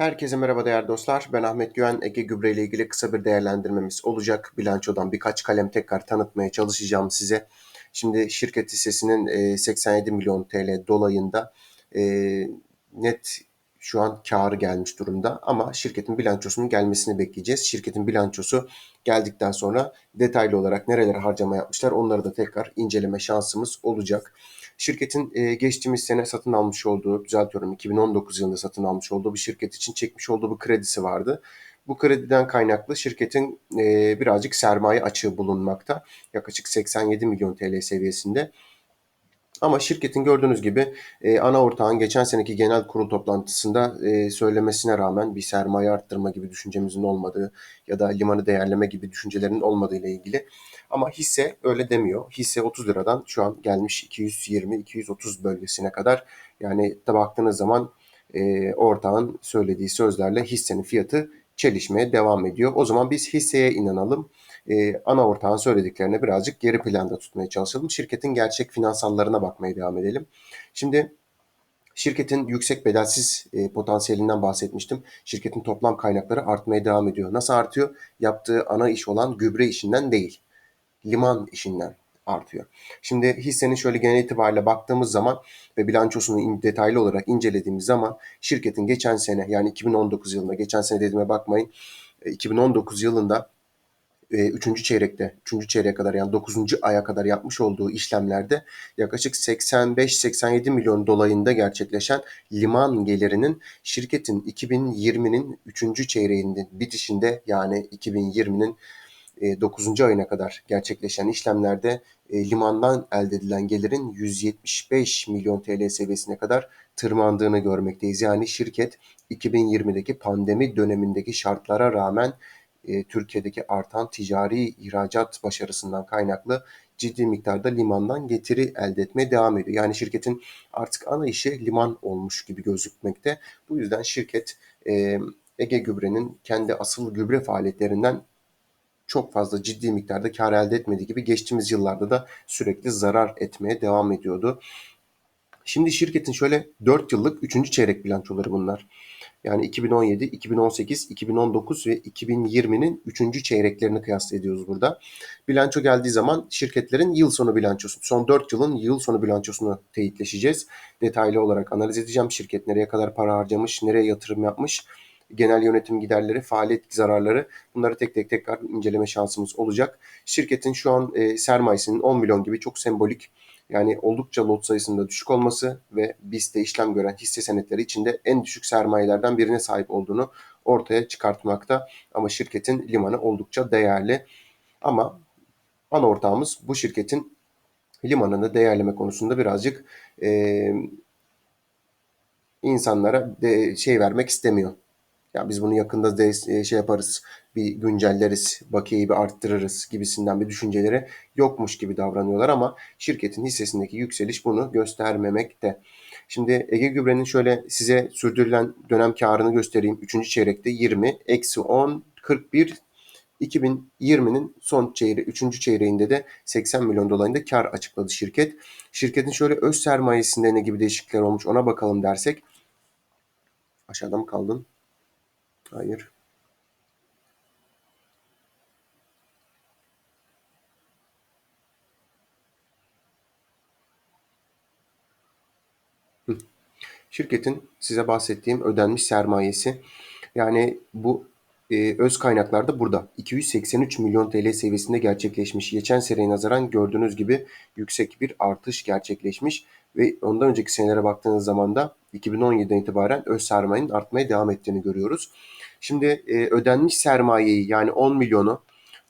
Herkese merhaba değerli dostlar. Ben Ahmet Güven. Ege Gübre ile ilgili kısa bir değerlendirmemiz olacak. Bilançodan birkaç kalem tekrar tanıtmaya çalışacağım size. Şimdi şirket hissesinin e, 87 milyon TL dolayında e, net şu an karı gelmiş durumda. Ama şirketin bilançosunun gelmesini bekleyeceğiz. Şirketin bilançosu geldikten sonra detaylı olarak nerelere harcama yapmışlar onları da tekrar inceleme şansımız olacak. Şirketin e, geçtiğimiz sene satın almış olduğu, düzeltiyorum 2019 yılında satın almış olduğu bir şirket için çekmiş olduğu bir kredisi vardı. Bu krediden kaynaklı şirketin e, birazcık sermaye açığı bulunmakta. Yaklaşık 87 milyon TL seviyesinde. Ama şirketin gördüğünüz gibi e, ana ortağın geçen seneki genel kurul toplantısında e, söylemesine rağmen bir sermaye arttırma gibi düşüncemizin olmadığı ya da limanı değerleme gibi düşüncelerin olmadığı ile ilgili. Ama hisse öyle demiyor. Hisse 30 liradan şu an gelmiş 220-230 bölgesine kadar. Yani da baktığınız zaman e, ortağın söylediği sözlerle hissenin fiyatı çelişmeye devam ediyor. O zaman biz hisseye inanalım e, ana ortağın söylediklerine birazcık geri planda tutmaya çalışalım. Şirketin gerçek finansallarına bakmaya devam edelim. Şimdi Şirketin yüksek bedelsiz e, potansiyelinden bahsetmiştim. Şirketin toplam kaynakları artmaya devam ediyor. Nasıl artıyor? Yaptığı ana iş olan gübre işinden değil, liman işinden artıyor. Şimdi hissenin şöyle genel itibariyle baktığımız zaman ve bilançosunu detaylı olarak incelediğimiz zaman şirketin geçen sene yani 2019 yılında geçen sene dediğime bakmayın 2019 yılında e, üçüncü çeyrekte, üçüncü çeyreğe kadar yani dokuzuncu aya kadar yapmış olduğu işlemlerde yaklaşık 85-87 milyon dolayında gerçekleşen liman gelirinin şirketin 2020'nin üçüncü çeyreğinin bitişinde yani 2020'nin 9. E, ayına kadar gerçekleşen işlemlerde e, limandan elde edilen gelirin 175 milyon TL seviyesine kadar tırmandığını görmekteyiz. Yani şirket 2020'deki pandemi dönemindeki şartlara rağmen e, Türkiye'deki artan ticari ihracat başarısından kaynaklı ciddi miktarda limandan getiri elde etmeye devam ediyor. Yani şirketin artık ana işi liman olmuş gibi gözükmekte. Bu yüzden şirket e, Ege Gübre'nin kendi asıl gübre faaliyetlerinden çok fazla ciddi miktarda kar elde etmediği gibi geçtiğimiz yıllarda da sürekli zarar etmeye devam ediyordu. Şimdi şirketin şöyle 4 yıllık 3. çeyrek bilançoları bunlar. Yani 2017, 2018, 2019 ve 2020'nin 3. çeyreklerini kıyas ediyoruz burada. Bilanço geldiği zaman şirketlerin yıl sonu bilançosu, son 4 yılın yıl sonu bilançosunu teyitleşeceğiz. Detaylı olarak analiz edeceğim. Şirket nereye kadar para harcamış, nereye yatırım yapmış, genel yönetim giderleri, faaliyet zararları bunları tek tek tekrar inceleme şansımız olacak. Şirketin şu an e, sermayesinin 10 milyon gibi çok sembolik yani oldukça lot sayısında düşük olması ve BIST'te işlem gören hisse senetleri içinde en düşük sermayelerden birine sahip olduğunu ortaya çıkartmakta. Ama şirketin limanı oldukça değerli. Ama ana ortağımız bu şirketin limanını değerleme konusunda birazcık e, insanlara de şey vermek istemiyor. Ya biz bunu yakında de, e, şey yaparız, bir güncelleriz, bakiyeyi bir arttırırız gibisinden bir düşünceleri yokmuş gibi davranıyorlar ama şirketin hissesindeki yükseliş bunu göstermemekte. Şimdi Ege Gübre'nin şöyle size sürdürülen dönem karını göstereyim. Üçüncü çeyrekte 20, eksi 10, 41, 2020'nin son çeyreği, üçüncü çeyreğinde de 80 milyon dolayında kar açıkladı şirket. Şirketin şöyle öz sermayesinde ne gibi değişiklikler olmuş ona bakalım dersek. Aşağıda mı kaldın? Hayır. Şirketin size bahsettiğim ödenmiş sermayesi yani bu e, öz kaynaklar da burada. 283 milyon TL seviyesinde gerçekleşmiş. Geçen seneye nazaran gördüğünüz gibi yüksek bir artış gerçekleşmiş ve ondan önceki senelere baktığınız zaman da 2017'den itibaren öz sermayenin artmaya devam ettiğini görüyoruz. Şimdi e, ödenmiş sermayeyi yani 10 milyonu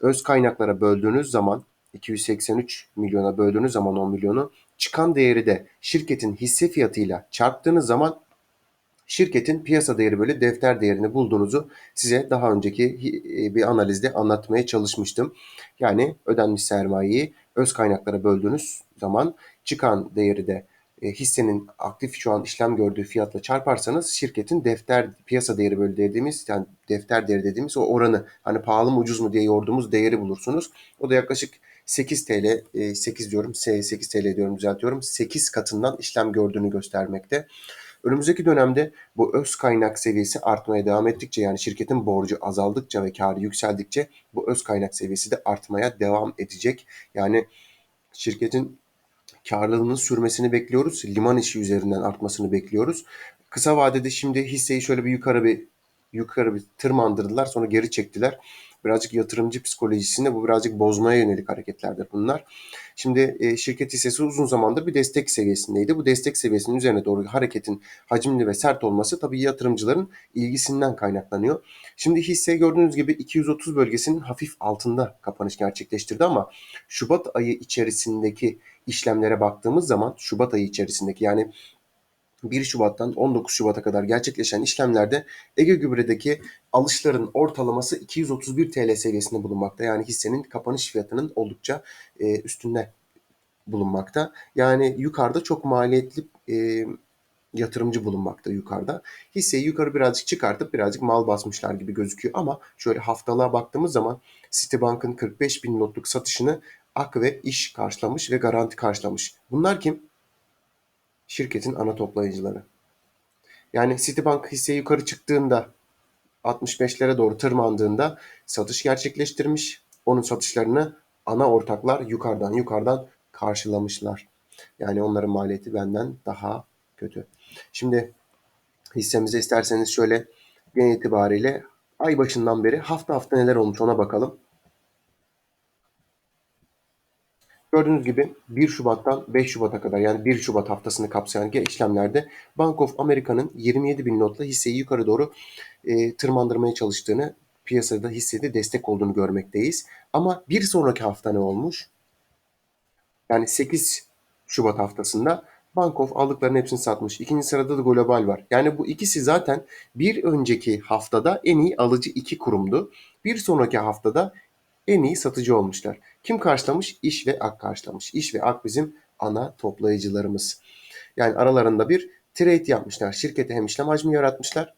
öz kaynaklara böldüğünüz zaman 283 milyona böldüğünüz zaman 10 milyonu çıkan değeri de şirketin hisse fiyatıyla çarptığınız zaman şirketin piyasa değeri böyle defter değerini bulduğunuzu size daha önceki e, bir analizde anlatmaya çalışmıştım. Yani ödenmiş sermayeyi öz kaynaklara böldüğünüz zaman çıkan değeri de e, hissenin aktif şu an işlem gördüğü fiyatla çarparsanız şirketin defter piyasa değeri böyle dediğimiz yani defter değeri dediğimiz o oranı hani pahalı mı ucuz mu diye yorduğumuz değeri bulursunuz. O da yaklaşık 8 TL, 8 diyorum, 8 TL diyorum düzeltiyorum. 8 katından işlem gördüğünü göstermekte. Önümüzdeki dönemde bu öz kaynak seviyesi artmaya devam ettikçe yani şirketin borcu azaldıkça ve karı yükseldikçe bu öz kaynak seviyesi de artmaya devam edecek. Yani şirketin karlılığının sürmesini bekliyoruz. Liman işi üzerinden artmasını bekliyoruz. Kısa vadede şimdi hisseyi şöyle bir yukarı bir yukarı bir tırmandırdılar sonra geri çektiler. Birazcık yatırımcı psikolojisini bu birazcık bozmaya yönelik hareketlerdir bunlar. Şimdi e, şirket hissesi uzun zamandır bir destek seviyesindeydi. Bu destek seviyesinin üzerine doğru hareketin hacimli ve sert olması tabii yatırımcıların ilgisinden kaynaklanıyor. Şimdi hisse gördüğünüz gibi 230 bölgesinin hafif altında kapanış gerçekleştirdi ama Şubat ayı içerisindeki işlemlere baktığımız zaman Şubat ayı içerisindeki yani 1 Şubat'tan 19 Şubat'a kadar gerçekleşen işlemlerde Ege Gübre'deki alışların ortalaması 231 TL seviyesinde bulunmakta. Yani hissenin kapanış fiyatının oldukça e, üstünde bulunmakta. Yani yukarıda çok maliyetli e, yatırımcı bulunmakta yukarıda. Hisseyi yukarı birazcık çıkartıp birazcık mal basmışlar gibi gözüküyor ama şöyle haftalığa baktığımız zaman Citibank'ın 45 bin notluk satışını Ak ve İş karşılamış ve Garanti karşılamış. Bunlar kim? Şirketin ana toplayıcıları. Yani Citibank hisse yukarı çıktığında 65'lere doğru tırmandığında satış gerçekleştirmiş. Onun satışlarını ana ortaklar yukarıdan yukarıdan karşılamışlar. Yani onların maliyeti benden daha kötü. Şimdi hissemize isterseniz şöyle genel itibariyle ay başından beri hafta hafta neler olmuş ona bakalım. Gördüğünüz gibi 1 Şubat'tan 5 Şubat'a kadar yani 1 Şubat haftasını kapsayan işlemlerde Bank of America'nın 27 bin notla hisseyi yukarı doğru e, tırmandırmaya çalıştığını, piyasada hissede destek olduğunu görmekteyiz. Ama bir sonraki hafta ne olmuş? Yani 8 Şubat haftasında Bank of aldıklarının hepsini satmış. İkinci sırada da Global var. Yani bu ikisi zaten bir önceki haftada en iyi alıcı iki kurumdu. Bir sonraki haftada en iyi satıcı olmuşlar. Kim karşılamış? İş ve Ak karşılamış. İş ve Ak bizim ana toplayıcılarımız. Yani aralarında bir trade yapmışlar. Şirkete hem işlem hacmi yaratmışlar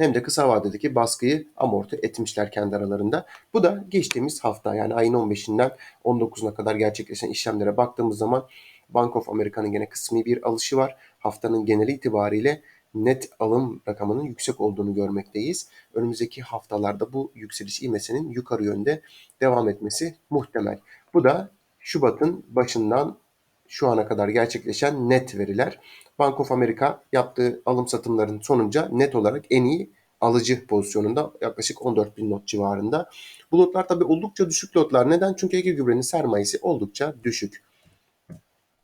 hem de kısa vadedeki baskıyı amorti etmişler kendi aralarında. Bu da geçtiğimiz hafta yani ayın 15'inden 19'una kadar gerçekleşen işlemlere baktığımız zaman Bank of America'nın gene kısmi bir alışı var. Haftanın geneli itibariyle net alım rakamının yüksek olduğunu görmekteyiz. Önümüzdeki haftalarda bu yükseliş ivmesinin yukarı yönde devam etmesi muhtemel. Bu da Şubat'ın başından şu ana kadar gerçekleşen net veriler. Bank of America yaptığı alım satımların sonunca net olarak en iyi alıcı pozisyonunda yaklaşık 14 bin not civarında. Bu lotlar tabi oldukça düşük lotlar. Neden? Çünkü Ege Gübre'nin sermayesi oldukça düşük.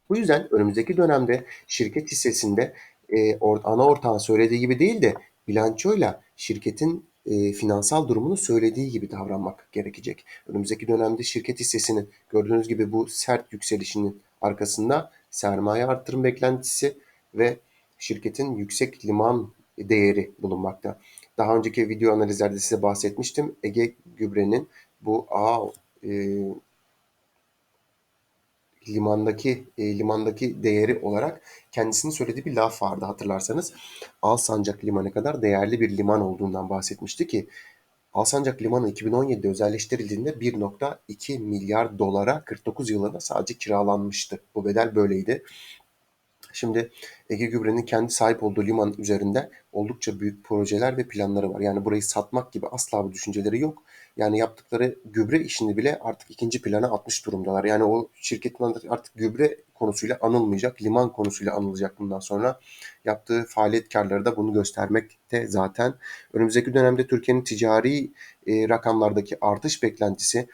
Bu yüzden önümüzdeki dönemde şirket hissesinde e, or, ana ortağın söylediği gibi değil de bilançoyla şirketin e, finansal durumunu söylediği gibi davranmak gerekecek. Önümüzdeki dönemde şirket hissesinin gördüğünüz gibi bu sert yükselişinin arkasında sermaye artırım beklentisi ve şirketin yüksek liman değeri bulunmakta. Daha önceki video analizlerde size bahsetmiştim. Ege Gübre'nin bu A e, limandaki e, limandaki değeri olarak kendisinin söylediği bir laf vardı hatırlarsanız. Alsancak Limanı kadar değerli bir liman olduğundan bahsetmişti ki Alsancak Limanı 2017'de özelleştirildiğinde 1.2 milyar dolara 49 yılında sadece kiralanmıştı. Bu bedel böyleydi. Şimdi Ege Gübre'nin kendi sahip olduğu liman üzerinde oldukça büyük projeler ve planları var. Yani burayı satmak gibi asla bir düşünceleri yok. Yani yaptıkları gübre işini bile artık ikinci plana atmış durumdalar. Yani o şirketin artık gübre konusuyla anılmayacak, liman konusuyla anılacak bundan sonra. Yaptığı faaliyet karları da bunu göstermekte zaten. Önümüzdeki dönemde Türkiye'nin ticari e, rakamlardaki artış beklentisi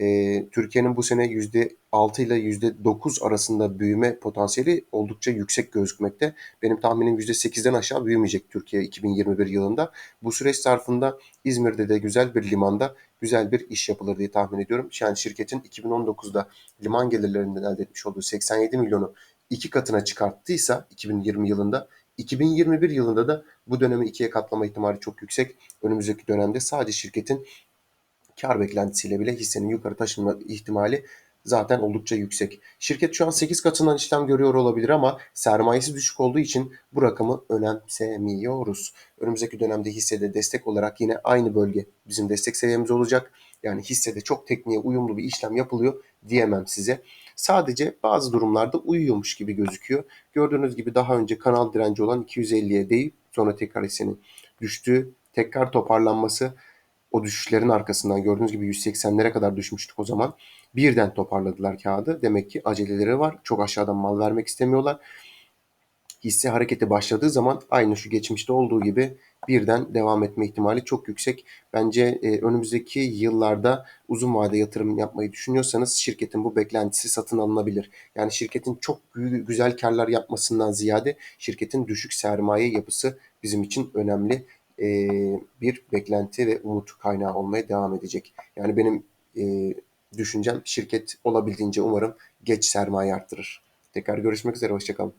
e, Türkiye'nin bu sene %6 ile %9 arasında büyüme potansiyeli oldukça yüksek gözükmekte. Benim tahminim %8'den aşağı büyümeyecek Türkiye 2021 yılında. Bu süreç zarfında İzmir'de de güzel bir limanda güzel bir iş yapılır diye tahmin ediyorum. Yani şirketin 2019'da liman gelirlerinden elde etmiş olduğu 87 milyonu iki katına çıkarttıysa 2020 yılında 2021 yılında da bu dönemi ikiye katlama ihtimali çok yüksek. Önümüzdeki dönemde sadece şirketin kar beklentisiyle bile hissenin yukarı taşınma ihtimali zaten oldukça yüksek. Şirket şu an 8 katından işlem görüyor olabilir ama sermayesi düşük olduğu için bu rakamı önemsemiyoruz. Önümüzdeki dönemde hissede destek olarak yine aynı bölge bizim destek seviyemiz olacak. Yani hissede çok tekniğe uyumlu bir işlem yapılıyor diyemem size. Sadece bazı durumlarda uyuyormuş gibi gözüküyor. Gördüğünüz gibi daha önce kanal direnci olan 250'ye değip sonra tekrar hissenin düştüğü, tekrar toparlanması o düşüşlerin arkasından gördüğünüz gibi 180'lere kadar düşmüştük o zaman. Birden toparladılar kağıdı. Demek ki aceleleri var. Çok aşağıdan mal vermek istemiyorlar. Hisse harekete başladığı zaman aynı şu geçmişte olduğu gibi birden devam etme ihtimali çok yüksek. Bence e, önümüzdeki yıllarda uzun vade yatırım yapmayı düşünüyorsanız şirketin bu beklentisi satın alınabilir. Yani şirketin çok gü- güzel karlar yapmasından ziyade şirketin düşük sermaye yapısı bizim için önemli e, bir beklenti ve umut kaynağı olmaya devam edecek. Yani benim e, düşüncem şirket olabildiğince umarım geç sermaye arttırır. Tekrar görüşmek üzere, hoşçakalın.